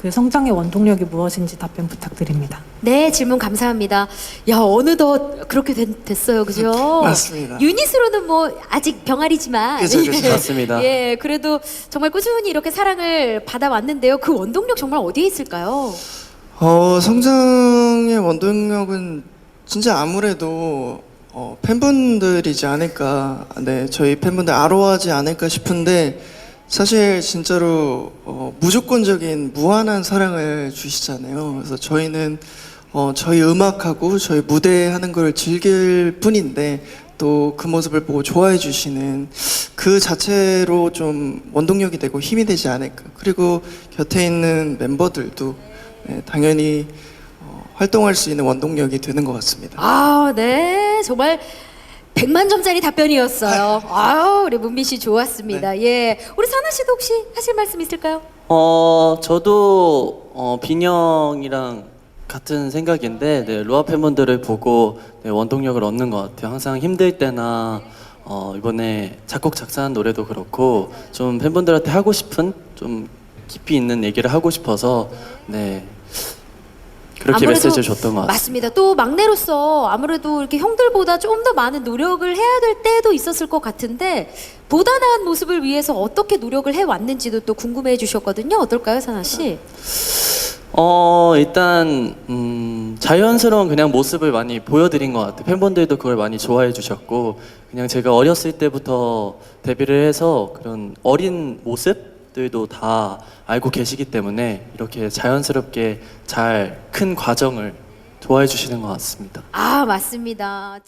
그 성장의 원동력이 무엇인지 답변 부탁드립니다. 네, 질문 감사합니다. 야, 어느덧 그렇게 된- 됐어요. 그죠? 맞습니다. 유닛으로는 뭐 아직 병아리지만 그죠, 그죠. 예, 맞습니다. 예, 그래도 정말 꾸준히 이렇게 사랑을 받아왔는데요. 그 원동력 정말 어디에 있을까요? 어, 성장의 원동력은 진짜 아무래도 어, 팬분들이지 않을까. 네, 저희 팬분들 아로하지 않을까 싶은데 사실 진짜로 어, 무조건적인 무한한 사랑을 주시잖아요. 그래서 저희는 어, 저희 음악하고 저희 무대 하는 걸 즐길 뿐인데 또 그 모습을 보고 좋아해 주시는 그 자체로 좀 원동력이 되고 힘이 되지 않을까. 그리고 곁에 있는 멤버들도 네, 당연히 어, 활동할 수 있는 원동력이 되는 것 같습니다. 아, 네. 정말 100만 점짜리 답변이었어요. 아유, 우리 문미 씨 좋았습니다. 예. 우리 사나 씨도 혹시 하실 말씀 있을까요? 어, 저도 어, 빈영이랑 같은 생각인데 네, 로아 팬분들을 보고 네, 원동력을 얻는 것 같아요. 항상 힘들 때나 어, 이번에 작곡 작사한 노래도 그렇고 좀 팬분들한테 하고 싶은 좀 깊이 있는 얘기를 하고 싶어서 네 그렇게 메시지를 줬던 것 같습니다. 맞습니다. 또 막내로서 아무래도 이렇게 형들보다 좀 더 많은 노력을 해야 될 때도 있었을 것 같은데 보다 나은 모습을 위해서 어떻게 노력을 해 왔는지도 또 궁금해 주셨거든요. 어떨까요, 사나 씨? 어 일단 음, 자연스러운 그냥 모습을 많이 보여드린 것 같아요. 팬분들도 그걸 많이 좋아해 주셨고 그냥 제가 어렸을 때부터 데뷔를 해서 그런 어린 모습 들도 다 알고 계시기 때문에 이렇게 자연스럽게 잘 큰 과정을 좋아해 주시는 것 같습니다. 아, 맞습니다.